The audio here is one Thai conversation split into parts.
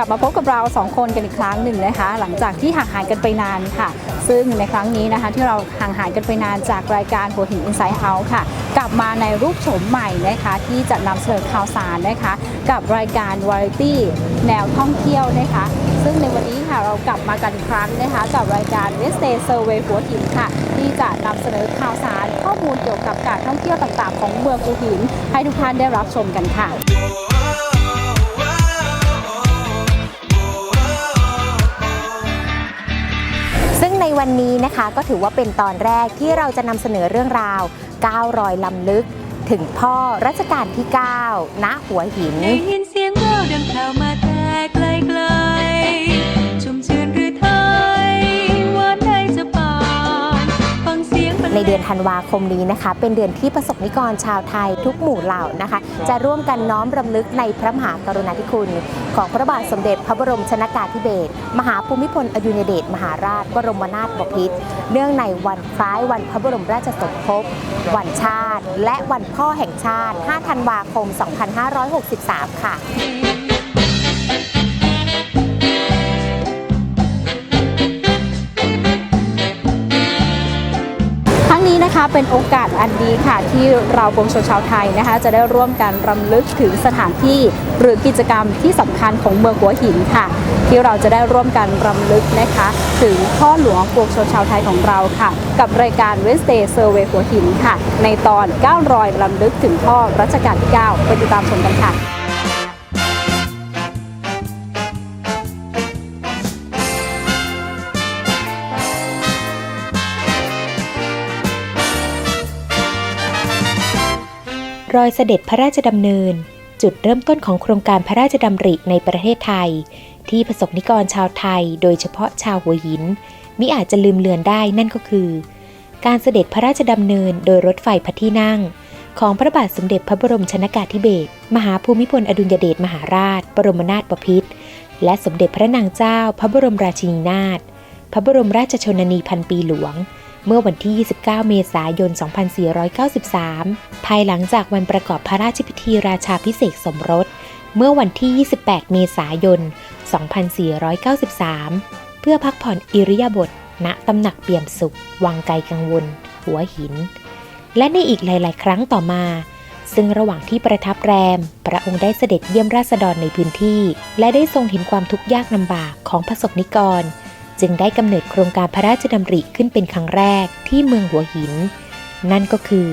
กลับมาพบกับเราสองคนกันอีกครั้งหนึ่งนะคะ หลังจากที่ห่างหายกันไปนานค่ะ ซึ่งในครั้งนี้นะคะที่เราห่างหายกันไปนานจากรายการหัวหิน Inside Out ค่ะ กลับมาในรูปโฉมใหม่นะคะ ที่จะนำเสนอข่าวสารนะคะ กับรายการวาไรตี้แนวท่องเที่ยวนะคะ ซึ่งในวันนี้ค่ะเรากลับมากันอีกครั้งนะคะ กับรายการ w e s t Day Survey หัวหินค่ะ ที่จะนำเสนอข่าวสารข้อมูลเกี่ยวกับการท่องเที่ยวต่างๆ ของเมืองหัวหิน ให้ทุกท่านได้รับชมกันค่ะ วันนี้นะคะ ก็ถือว่าเป็นตอนแรกที่เราจะนำเสนอเรื่องราว9รอยลำลึก ถึงพ่อรัชกาลที่ 9 ณหัวหิน ในเดือนธันวาคมนี้นะคะ เป็นเดือนที่ประสบนิกรชาวไทยทุกหมู่เหล่านะคะ จะร่วมกันน้อมรำลึกในพระมหากรุณาธิคุณ ของพระบาทสมเด็จพระบรมชนากาธิเบศรมหาภูมิพลอดุลยเดชมหาราชบรมนาถบพิตรเนื่องในวันคล้ายวันพระบรมราชสมภพวันชาติ และวันพ่อแห่งชาติ 5 ธันวาคม 2563 ค่ะ นี้นะคะเป็นโอกาสอันดีค่ะ ที่เราปวงชนชาวไทยนะคะ จะได้ร่วมกันรำลึกถึงสถานที่หรือกิจกรรมที่สำคัญของเมืองหัวหินค่ะ ที่เราจะได้ร่วมกันรำลึกนะคะ ถึงพ่อหลวงปวงชนชาวไทยของเราค่ะ กับรายการ West Day Survey หัวหินค่ะ ในตอน900รำลึกถึงพ่อรัชกาลที่ 9 ไปติดตามชมกันค่ะ รอยเสด็จพระราชดำเนิน จุดเริ่มต้นของโครงการพระราชดำริในประเทศไทย ที่ประสบนิกรชาวไทย โดยเฉพาะชาวหัวหินมิอาจจะลืมเลือนได้นั่นก็คือ การเสด็จพระราชดำเนินโดยรถไฟพระที่นั่ง ของพระบาทสมเด็จพระบรมชนากาธิเบศรมหาภูมิพลอดุลยเดชมหาราช บรมนาถบพิตรและสมเด็จพระนางเจ้า พระบรมราชินีนาถพระบรมราชชนนีพันปีหลวง เมื่อวันที่ 29 เมษายน 2493 ภายหลังจากวันประกอบพระราชพิธีราชาพิเศษสมรส เมื่อวันที่ 28 เมษายน 2493 เพื่อพักผ่อนอิริยาบถณตำหนักเปี่ยมสุข วังไกลกังวล หัวหิน และในอีกหลาย ๆ ครั้งต่อมา ซึ่งระหว่างที่ประทับแรม พระองค์ได้เสด็จเยี่ยมราษฎรในพื้นที่ และได้ทรงเห็นความทุกข์ยากลำบากของประสบนิกร จึงได้กำเนิดโครงการพระราชดำริขึ้นเป็นครั้งแรกที่เมืองหัวหิน นั่นก็คือ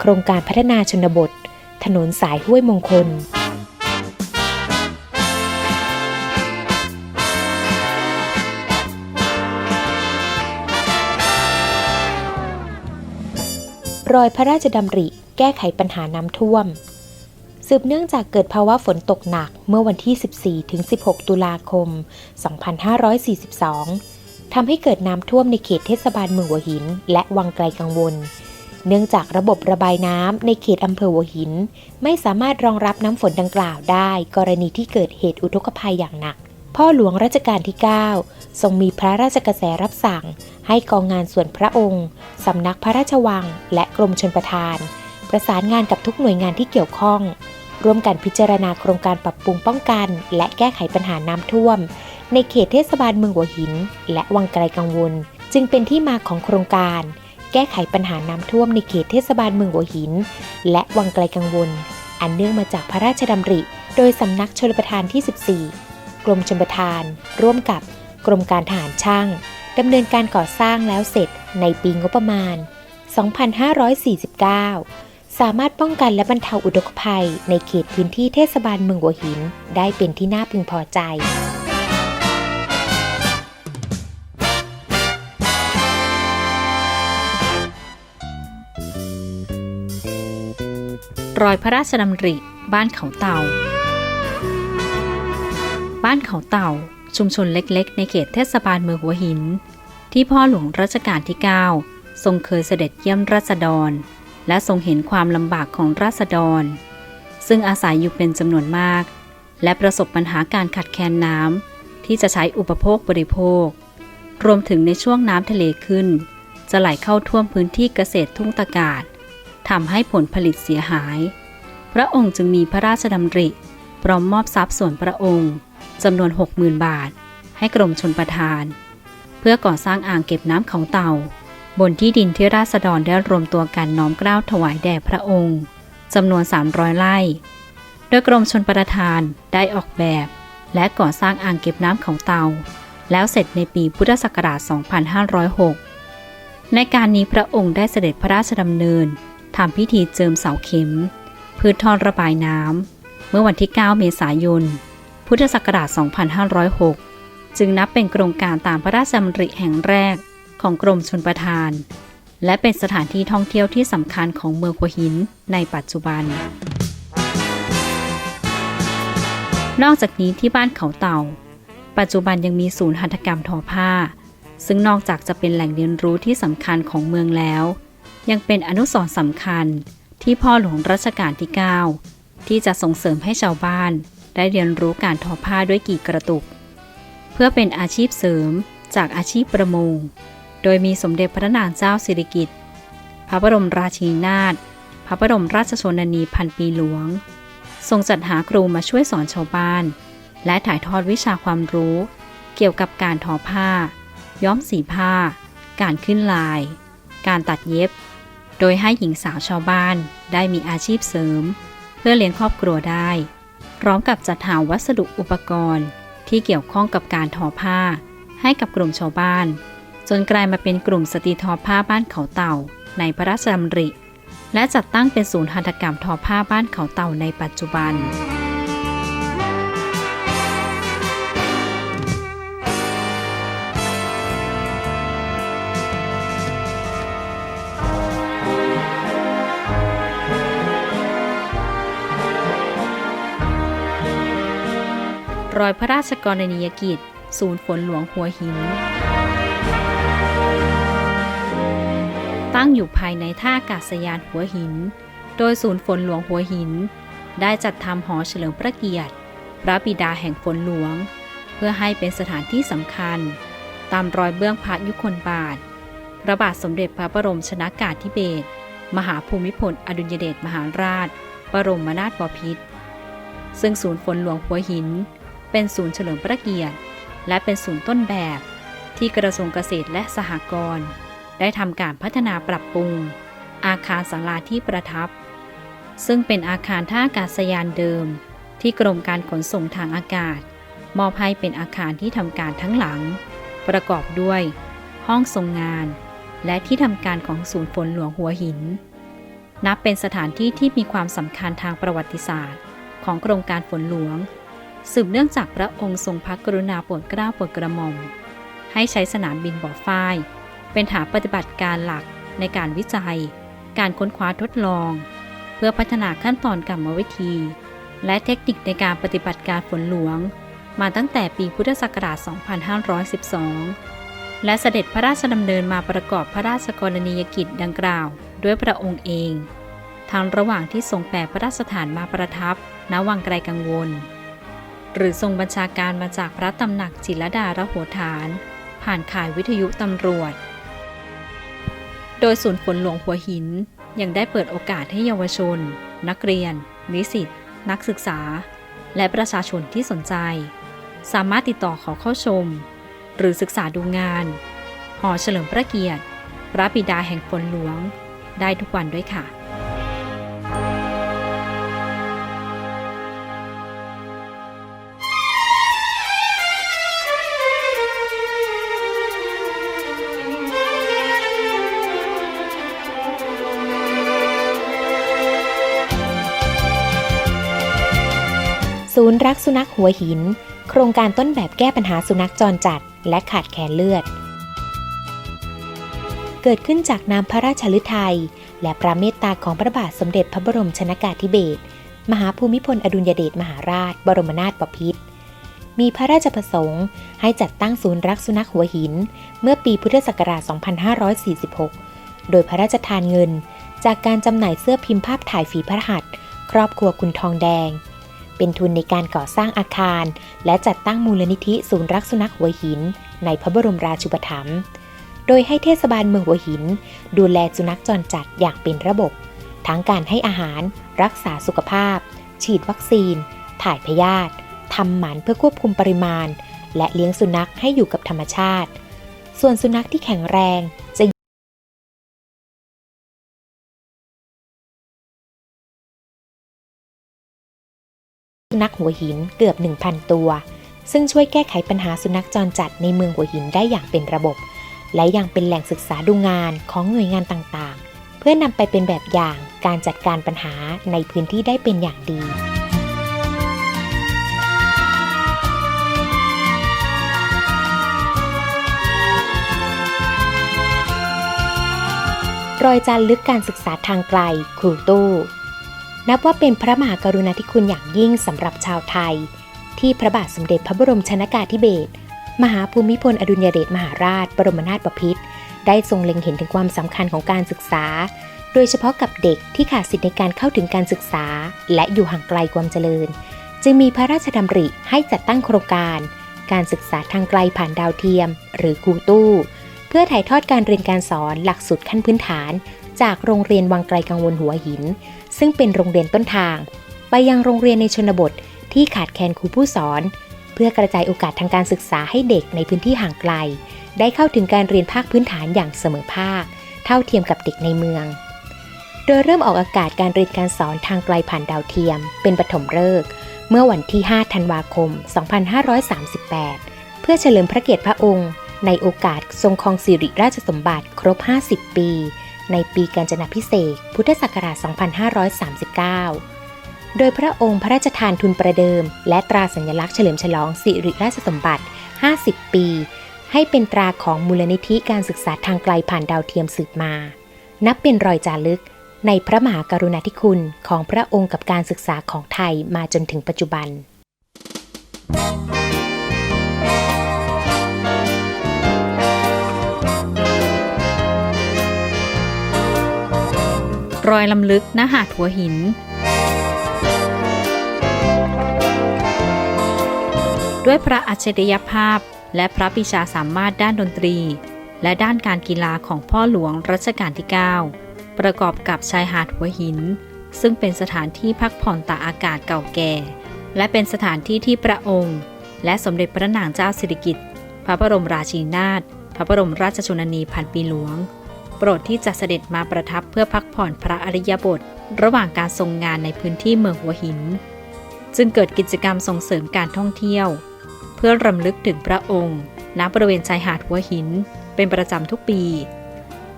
โครงการพัฒนาชนบท ถนนสายห้วยมงคล รอยพระราชดำริแก้ไขปัญหาน้ำท่วม สืบเนื่องจากเกิดภาวะฝนตกหนักเมื่อวันที่ 14 ถึง 16 ตุลาคม 2542 ทำให้เกิดน้ำท่วมในเขตเทศบาลเมืองหัวหิน และวังไกลกังวล เนื่องจากระบบระบายน้ำในเขตอำเภอหัวหิน ไม่สามารถรองรับน้ำฝนดังกล่าวได้ กรณีที่เกิดเหตุอุทกภัยอย่างหนัก พ่อหลวงรัชกาลที่ 9 ทรงมีพระราชกระแสรับสั่ง ให้กองงานส่วนพระองค์สำนักพระราชวัง และกรมชนประทานประสานงานกับทุกหน่วยงานที่เกี่ยวข้อง ร่วมกันพิจารณาโครงการปรับปรุงป้องกัน และแก้ไขปัญหาน้ำท่วม ในเขตเทศบาลเมืองหัวหิน และวังไกลกังวล จึงเป็นที่มาของโครงการ แก้ไขปัญหาน้ำท่วมในเขตเทศบาลเมืองหัวหิน และวังไกลกังวล อันเนื่องมาจากพระราชดำริ โดยสำนักชลประทานที่ 14 กรมชลประทาน ร่วมกับกรมการทหารช่างดำเนินการก่อสร้างแล้วเสร็จในปีงบประมาณ 2549 สามารถป้องกันและบรรเทาอุทกภัย ในเขตพื้นที่เทศบาลเมืองหัวหิน ได้เป็นที่น่าพึงพอใจรอยพระราชดำริ บ้านเขาเต่า บ้านเขาเต่า ชุมชนเล็กๆ ในเขตเทศบาลเมืองหัวหิน ที่พ่อหลวงรัชกาลที่ 9 ทรงเคยเสด็จเยี่ยมราษฎร และทรงเห็นความลำบากของราษฎร ซึ่งอาศัยอยู่เป็นจำนวนมาก และประสบปัญหาการขาดแคลนน้ำที่จะใช้อุปโภคบริโภค รวมถึงในช่วงน้ำทะเลขึ้น จะไหลเข้าท่วมพื้นที่เกษตรทุ่งตะกาศทำให้ผลผลิตเสียหาย พระองค์จึงมีพระราชดำริพร้อมมอบทรัพย์ส่วนพระองค์จำนวน 60,000 บาท ให้กรมชนประทาน เพื่อก่อสร้างอ่างเก็บน้ำเขาเต่า บนที่ดินที่ราษฎรได้รวมตัวกันน้อมเกล้าถวายแด่พระองค์จำนวน 300 ไร่ โดยกรมชนประทานได้ออกแบบ และก่อสร้างอ่างเก็บน้ำเขาเตา แล้วเสร็จในปีพุทธศักราช 2506 ในการนี้พระองค์ได้เสด็จพระราชดำเนินทำพิธีเจิมเสาเข็ม พื้นท่อระบายน้ำเมื่อวันที่ 9 เมษายน พุทธศักราช 2506 จึงนับเป็นโครงการตามพระราชดำริแห่งแรก ของกรมชนประทาน และเป็นสถานที่ท่องเที่ยวที่สำคัญของเมืองหัวหินในปัจจุบัน นอกจากนี้ที่บ้านเขาเต่า ปัจจุบันยังมีศูนย์หัตถกรรมทอผ้า ซึ่งนอกจากจะเป็นแหล่งเรียนรู้ที่สำคัญของเมืองแล้ว ยังเป็นอนุสรณ์สำคัญที่พ่อหลวงรัชกาลที่ 9 ที่จะส่งเสริมให้ชาวบ้านได้เรียนรู้การทอผ้าด้วยกี่กระตุก เพื่อเป็นอาชีพเสริมจากอาชีพประมง โดยมีสมเด็จพระนางเจ้าสิริกิติ์ พระบรมราชินีนาถ พระบรมราชชนนีพันปีหลวง ทรงจัดหาครูมาช่วยสอนชาวบ้าน และถ่ายทอดวิชาความรู้ เกี่ยวกับการทอผ้า ย้อมสีผ้า การขึ้นลาย การตัดเย็บ โดยให้หญิงสาวชาวบ้านได้มีอาชีพเสริม เพื่อเลี้ยงครอบครัวได้ พร้อมกับจัดหาวัสดุอุปกรณ์ที่เกี่ยวข้องกับการทอผ้าให้กับกลุ่มชาวบ้าน นกลายมาเป็นกลุ่มสตรีทอผ้าบ้านเขาเต่า ในพระราชดำริ และจัดตั้งเป็นศูนย์หัตถกรรมทอผ้าบ้านเขาเต่าในปัจจุบันรอยพระราชกรณียกิจ ศูนย์ฝนหลวงหัวหิน ตั้งอยู่ภายในท่าอากาศยานหัวหิน โดยศูนย์ฝนหลวงหัวหิน ได้จัดทำหอเฉลิมพระเกียรติ พระบิดาแห่งฝนหลวง เพื่อให้เป็นสถานที่สำคัญ ตามรอยเบื้องพระยุคลบาท พระบาทสมเด็จพระบรมชนากาธิเบศร มหาภูมิพลอดุลยเดชมหาราช บรมนาถบพิตร ซึ่งศูนย์ฝนหลวงหัวหิน เป็นศูนย์เฉลิมพระเกียรติ และเป็นศูนย์ต้นแบบ ที่กระทรวงเกษตรและสหกรณ์ ได้ทำการพัฒนาปรับปรุง อาคารศาลาที่ประทับ ซึ่งเป็นอาคารท่าอากาศยานเดิม ที่กรมการขนส่งทางอากาศ มอบให้เป็นอาคารที่ทำการทั้งหลัง ประกอบด้วย ห้องทรงงาน และที่ทำการของศูนย์ฝนหลวงหัวหิน นับเป็นสถานที่ที่มีความสำคัญทางประวัติศาสตร์ ของโครงการฝนหลวง สืบเนื่องจากพระองค์ทรงพระกรุณาโปรดเกล้าโปรดกระหม่อมให้ใช้สนามบินบ่อฝ้าย เป็นฐานปฏิบัติการหลักในการวิจัย การค้นคว้าทดลอง เพื่อพัฒนาขั้นตอนกรรมวิธี และเทคนิคในการปฏิบัติการฝนหลวง มาตั้งแต่ปีพุทธศักราช 2512 และเสด็จพระราชดำเนินมาประกอบพระราชกรณียกิจดังกล่าว ด้วยพระองค์เองทางระหว่างที่ทรงแปรพระราชฐานมาประทับณวังไกลกังวล หรือทรงบัญชาการมาจากพระตำหนักจิรดาระโหฐาน ผ่านข่ายวิทยุตำรวจ โดยศูนย์ฝนหลวงหัวหิน ยังได้เปิดโอกาสให้เยาวชน นักเรียน นิสิต นักศึกษา และประชาชนที่สนใจ สามารถติดต่อขอเข้าชม หรือศึกษาดูงาน หอเฉลิมพระเกียรติ พระบิดาแห่งฝนหลวง ได้ทุกวันด้วยค่ะ ศูนย์รักสุนัขหัวหิน โครงการต้นแบบแก้ปัญหาสุนัขจรจัด และขาดแคลนเลือด เกิดขึ้นจากน้ำพระราชฤทัย และพระเมตตาของพระบาทสมเด็จพระบรมชนากาธิเบศรมหาภูมิพลอดุลยเดชมหาราช บรมนาถบพิตรมีพระราชประสงค์ ให้จัดตั้งศูนย์รักสุนัขหัวหิน เมื่อปีพุทธศักราช 2546 โดยพระราชทานเงิน จากการจำหน่ายเสื้อพิมพ์ภาพถ่ายฝีพระหัตถ์ครอบครัวคุณทองแดง เป็นทุนในการก่อสร้างอาคาร และจัดตั้งมูลนิธิศูนย์รักสุนัขหัวหิน ในพระบรมราชูปถัมภ์ โดยให้เทศบาลเมืองหัวหิน ดูแลสุนัขจรจัดอย่างเป็นระบบ ทั้งการให้อาหาร รักษาสุขภาพ ฉีดวัคซีน ถ่ายพยาธิทำหมันเพื่อควบคุมปริมาณ และเลี้ยงสุนัขให้อยู่กับธรรมชาติ ส่วนสุนัขที่แข็งแรงจะ สุนัขหัวหินเกือบ 1,000 ตัว ซึ่งช่วยแก้ไขปัญหาสุนัขจรจัดในเมืองหัวหินได้อย่างเป็นระบบ และยังเป็นแหล่งศึกษาดูงานของหน่วยงานต่างๆ เพื่อนำไปเป็นแบบอย่างการจัดการปัญหาในพื้นที่ได้เป็นอย่างดีรอยจารึกการศึกษาทางไกลครูตู้ นับว่าเป็นพระมหากรุณาธิคุณอย่างยิ่งสำหรับชาวไทย ที่พระบาทสมเด็จพระบรมชนากาธิเบศรมหาภูมิพลอดุลยเดชมหาราช บรมนาถบพิตรได้ทรงเล็งเห็นถึงความสำคัญของการศึกษา โดยเฉพาะกับเด็กที่ขาดสิทธิในการเข้าถึงการศึกษา และอยู่ห่างไกลความเจริญ จึงมีพระราชดำริให้จัดตั้งโครงการ การศึกษาทางไกลผ่านดาวเทียม หรือครูตู้ เพื่อถ่ายทอดการเรียนการสอนหลักสูตรขั้นพื้นฐาน จากโรงเรียนวังไกลกังวลหัวหิน ซึ่งเป็นโรงเรียนต้นทาง ไปยังโรงเรียนในชนบทที่ขาดแคลนครูผู้สอน เพื่อกระจายโอกาสทางการศึกษาให้เด็กในพื้นที่ห่างไกล ได้เข้าถึงการเรียนภาคพื้นฐานอย่างเสมอภาค เท่าเทียมกับเด็กในเมือง โดยเริ่มออกอากาศการเรียนการสอนทางไกลผ่านดาวเทียม เป็นปฐมฤกษ์เมื่อวันที่ 5 ธันวาคม 2538 เพื่อเฉลิมพระเกียรติพระองค์ ในโอกาสทรงครองสิริราชสมบัติครบ 50 ปี ในปีการจนาพิเศษพุทธศักราช 2539 โดยพระองค์พระราชทานทุนประเดิม และตราสัญลักษณ์เฉลิมฉลองสิริราชสมบัติ 50 ปี ให้เป็นตราของมูลนิธิการศึกษาทางไกลผ่านดาวเทียมสืบมา นับเป็นรอยจารึกในพระมหากรุณาธิคุณของพระองค์กับการศึกษาของไทยมาจนถึงปัจจุบัน รอยลำลึกณหาดหัวหิน ด้วยพระอัจฉริยภาพ และพระปิชาสามารถด้านดนตรี และด้านการกีฬาของพ่อหลวงรัชกาลที่ 9 ประกอบกับชายหาดหัวหิน ซึ่งเป็นสถานที่พักผ่อนตากอากาศเก่าแก่ และเป็นสถานที่ที่พระองค์ และสมเด็จพระนางเจ้าสิริกิติ์พระบรมราชินีนาถพระบรมราชชนนีพันปีหลวง ปรดที่จะเสด็จมาประทับเพื่อพักผ่อนพระอริยบท ระหว่างการทรงงานในพื้นที่เมืองหัวหิน จึงเกิดกิจกรรมส่งเสริมการท่องเที่ยว เพื่อรำลึกถึงพระองค์ณบริเวณชายหาดหัวหิน เป็นประจำทุกปี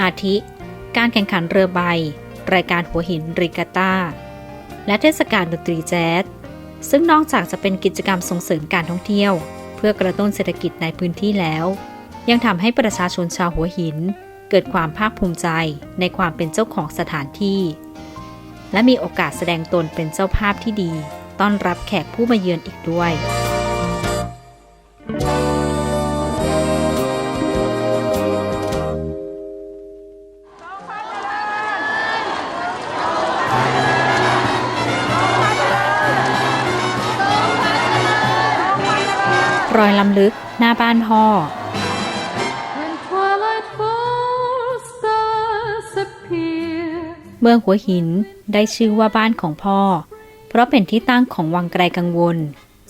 อาทิ การแข่งขันเรือใบ รายการหัวหินริกาตาและเทศกาลดนตรีแจ๊สซึ่งนอกจากจะเป็นกิจกรรมส่งเสริมการท่องเที่ยว เพื่อกระตุ้นเศรษฐกิจในพื้นที่แล้ว ยังทำให้ประชาชนชาวหัวหิน เกิดความภาคภูมิใจในความเป็นเจ้าของสถานที่ และมีโอกาสแสดงตนเป็นเจ้าภาพที่ดี ต้อนรับแขกผู้มาเยือนอีกด้วยรอยลำลึกหน้าบ้านพ่อ เมืองหัวหินได้ชื่อว่าบ้านของพ่อ เพราะเป็นที่ตั้งของวังไกลกังวล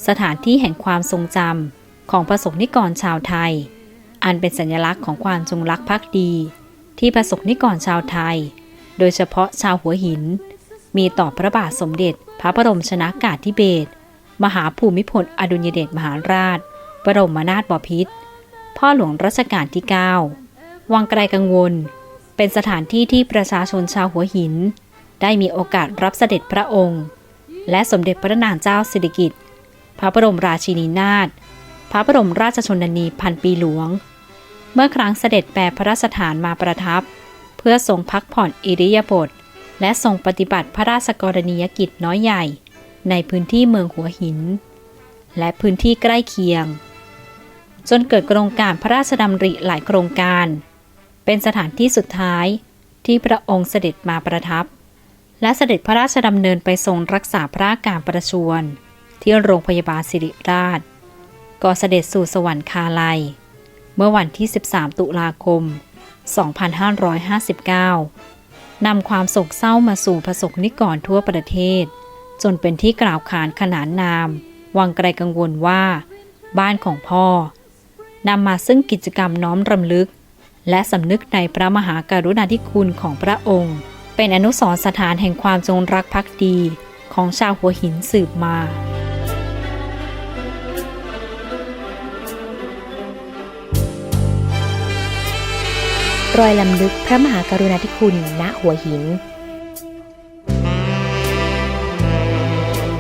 สถานที่แห่งความทรงจำของประสบนิกรชาวไทย อันเป็นสัญลักษณ์ของความจงรักภักดี ที่ประสบนิกรชาวไทย โดยเฉพาะชาวหัวหิน มีต่อพระบาทสมเด็จ พระบรมชนากาธิเบศรมหาภูมิพลอดุลยเดชมหาราช บรมนาถบพิตรพ่อหลวงรัชกาลที่ 9 วังไกลกังวล เป็นสถานที่ที่ประชาชนชาวหัวหิน ได้มีโอกาสรับเสด็จพระองค์ และสมเด็จพระนางเจ้าสิริกิติ์พระบรมราชินีนาถพระบรมราชชนนีพันปีหลวง เมื่อครั้งเสด็จแปรพระราชฐานมาประทับ เพื่อทรงพักผ่อนอิริยาบถและทรงปฏิบัติพระราชกรณียกิจน้อยใหญ่ ในพื้นที่เมืองหัวหิน และพื้นที่ใกล้เคียง จนเกิดโครงการพระราชดำริหลายโครงการ เป็นสถานที่สุดท้ายที่พระองค์เสด็จมาประทับ และเสด็จพระราชดำเนินไปทรงรักษาพระาการประชวรที่โรงพยาบาลสิริราช ก็เสด็จสู่สวรรคาลัย เมื่อวันที่ 13 ตุลาคม 2559 นำความโศกเศร้ามาสู่ประสบนิกรทั่วประเทศ จนเป็นที่กล่าวขานขนานนาม วังไกลกังวลว่า บ้านของพ่อนำมาซึ่งกิจกรรมน้อมรำลึก และสำนึกในพระมหากรุณาธิคุณของพระองค์ เป็นอนุสรณ์สถานแห่งความจงรักภักดีของชาวหัวหินสืบมารอยลำลึกพระมหากรุณาธิคุณณหัวหิน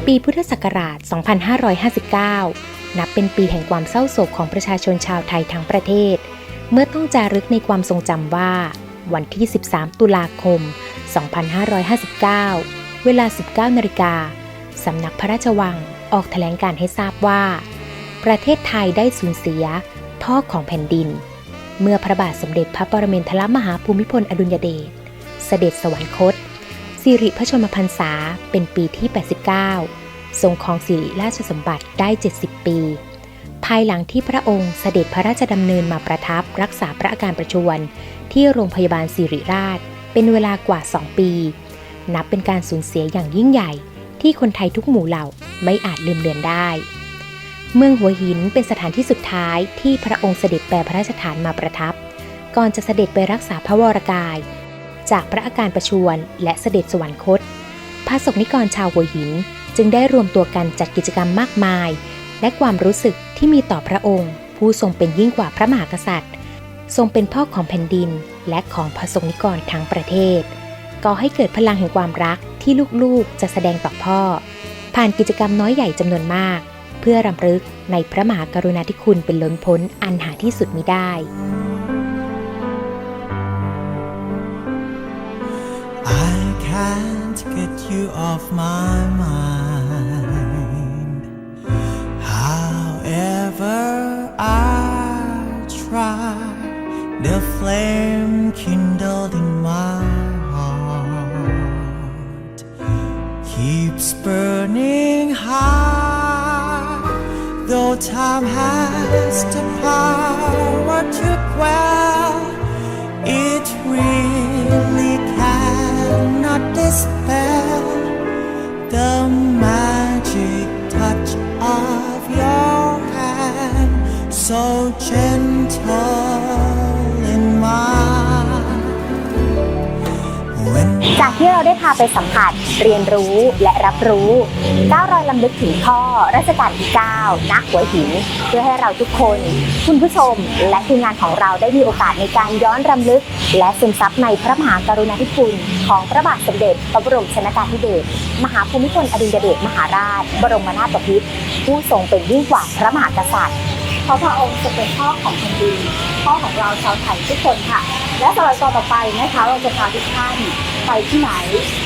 ปีพุทธศักราช 2559 นับเป็นปีแห่งความเศร้าโศกของประชาชนชาวไทยทั้งประเทศ เมื่อต้องจารึกในความทรงจำว่า วันที่ 13 ตุลาคม 2559 เวลา 19นาฬิกาสำนักพระราชวังออกแถลงการให้ทราบว่า ประเทศไทยได้สูญเสียพ่อของแผ่นดิน เมื่อพระบาทสมเด็จพระปรมินทรมหาภูมิพลอดุลยเดชเสด็จสวรรคตสิริพระชนมพรรษาเป็นปีที่ 89 ทรงครองสิริราชสมบัติได้ 70 ปี ภายหลังที่พระองค์เสด็จพระราชดำเนินมาประทับรักษาพระอาการประชวร ที่โรงพยาบาลสิริราช เป็นเวลากว่า 2 ปี นับเป็นการสูญเสียอย่างยิ่งใหญ่ ที่คนไทยทุกหมู่เหล่าไม่อาจลืมเลือนได้ เมืองหัวหินเป็นสถานที่สุดท้ายที่พระองค์เสด็จแปรพระราชฐานมาประทับ ก่อนจะเสด็จไปรักษาพระวรกาย จากพระอาการประชวรและเสด็จสวรรคตพระสงนิกรชาวหัวหินจึงได้รวมตัวกันจัดกิจกรรมมากมาย และความรู้สึกที่มีต่อพระองค์ ผู้ทรงเป็นยิ่งกว่าพระมหากษัตริย์ ทรงเป็นพ่อของแผ่นดิน และของพระสงฆ์นิกรทั้งประเทศก่อให้เกิดพลังแห่งความรักที่ลูกๆจะแสดงต่อพ่อ ผ่านกิจกรรมน้อยใหญ่จำนวนมาก เพื่อรำลึกในพระมหากรุณาธิคุณเป็นล้นพ้นอันหาที่สุดมิได้ I can't get you off my mind. However, I try, the flame kindled in my heart keeps burning high. Though time has the power to quell it really so gentle in mine. When จากที่เราได้พาไปสัมผัส เรียนรู้และรับรู้ก้าวรอยลำลึกถึงพ่อรัชกาลที่9ณหัวหิน เพื่อให้เราทุกคน คุณผู้ชม และทีมงานของเราได้มีโอกาสในการย้อนรำลึก และซึมซับในพระมหากรุณาธิคุณของพระบาทสมเด็จพระบรมชนกาธิเบศรมหาภูมิพลอดุลยเดชมหาราช บรมนาถบพิตรผู้ทรงเป็นยิ่งกว่าพระมหากษัตริย์ ราะพระองค์จะเป็นพ่อของแผ่นดินพ่อของเราชาวไทยทุกคนค่ะ และสำหรับตอนต่อไปนะคะเราจะพาทุกท่านไปที่ไหน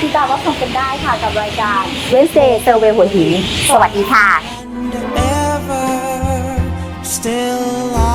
ติดตามรับชมกันได้ค่ะกับรายการ Wednesday Survey หัวหินสวัสดีค่ะ and ever still